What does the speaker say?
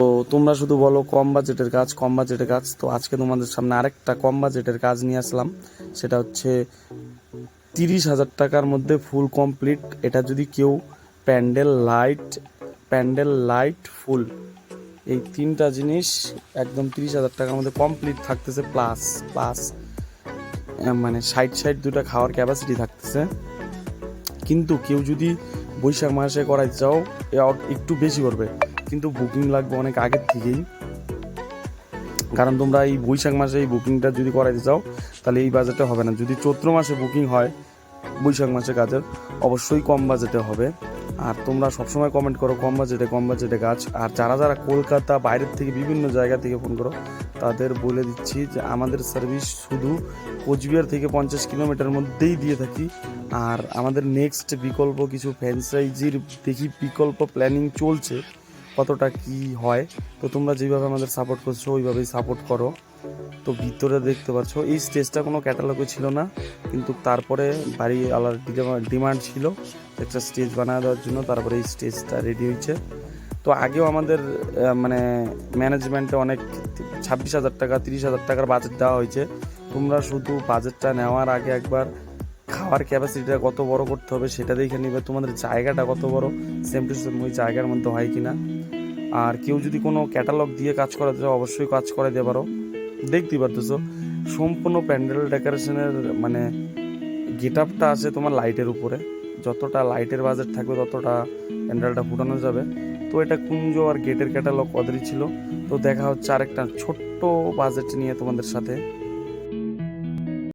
তো তোমরা শুধু বলো কম বাজেটের কাজ, কম বাজেটের কাজ। তো আজকে তোমাদের সামনে আরেকটা কম বাজেটের কাজ নিয়ে আসলাম। সেটা হচ্ছে তিরিশ হাজার টাকার মধ্যে ফুল কমপ্লিট। এটা যদি কেউ প্যান্ডেল লাইট প্যান্ডেল লাইট ফুল, এই তিনটা জিনিস একদম তিরিশ হাজার টাকার মধ্যে কমপ্লিট থাকতেছে, প্লাস প্লাস মানে সাইড সাইড দুটো খাওয়ার ক্যাপাসিটি থাকতেছে। কিন্তু কেউ যদি বৈশাখ মাসে করাইতে চাও একটু বেশি করবে। কিন্তু বুকিং লাগবে অনেক আগের থেকেই। কারণ তোমরা এই বৈশাখ মাসে এই বুকিংটা যদি করাইতে চাও, তাহলে এই বাজেটে হবে না। যদি চৈত্র মাসে বুকিং হয়, বৈশাখ মাসে কাজের, অবশ্যই কম বাজেটে হবে। আর তোমরা সবসময় কমেন্ট করো, কম বাজেটে কম বাজেটে কাজ। আর যারা যারা কলকাতা বাইরের থেকে বিভিন্ন জায়গা থেকে ফোন করো, তাদের বলে দিচ্ছি যে আমাদের সার্ভিস শুধু কোচবিহার থেকে পঞ্চাশ কিলোমিটার মধ্যেই দিয়ে থাকি। আর আমাদের নেক্সট বিকল্প কিছু ফ্র্যাঞ্চাইজির দেখি বিকল্প প্ল্যানিং চলছে। কতটা কি হয়, তো তোমরা যেভাবে আমাদের সাপোর্ট করছ, ওইভাবেই সাপোর্ট করো। তো ভিতরে দেখতে পাচ্ছ এই স্টেজটা কোনো ক্যাটালগে ছিল না, কিন্তু তারপরে বাড়ি আলাদা ডিমান্ড ছিল, একটা স্টেজ বানিয়ে দেওয়ার জন্য, তারপরে এই স্টেজটা রেডি হয়েছে। তো আগেও আমাদের মানে ম্যানেজমেন্টে অনেক ছাব্বিশ হাজার টাকা, তিরিশ হাজার টাকার বাজেট দেওয়া হয়েছে। তোমরা শুধু বাজেটটা নেওয়ার আগে একবার খাওয়ার ক্যাপাসিটিটা কত বড় করতে হবে সেটা দেখে নিবে। তোমাদের জায়গাটা কত বড় সেম টু সেম ওই জায়গার মধ্যে হয় কি না আর কেউ যদি কোনো ক্যাটালগ দিয়ে কাজ করাতে চাও, অবশ্যই কাজ করে দিতে পারো। দেখতেই পারতেছো, সম্পূর্ণ প্যান্ডেল ডেকোরেশনের মানে গেট আপটা আছে তোমার লাইটের উপরে। যতটা লাইটের বাজেট থাকবে, ততটা প্যান্ডেলটা ফুটানো যাবে। তো এটা কুঞ্জ আর গেটের ক্যাটালগ ওদেরই ছিল। তো দেখা হচ্ছে আরেকটা ছোট্ট বাজেট নিয়ে তোমাদের সাথে।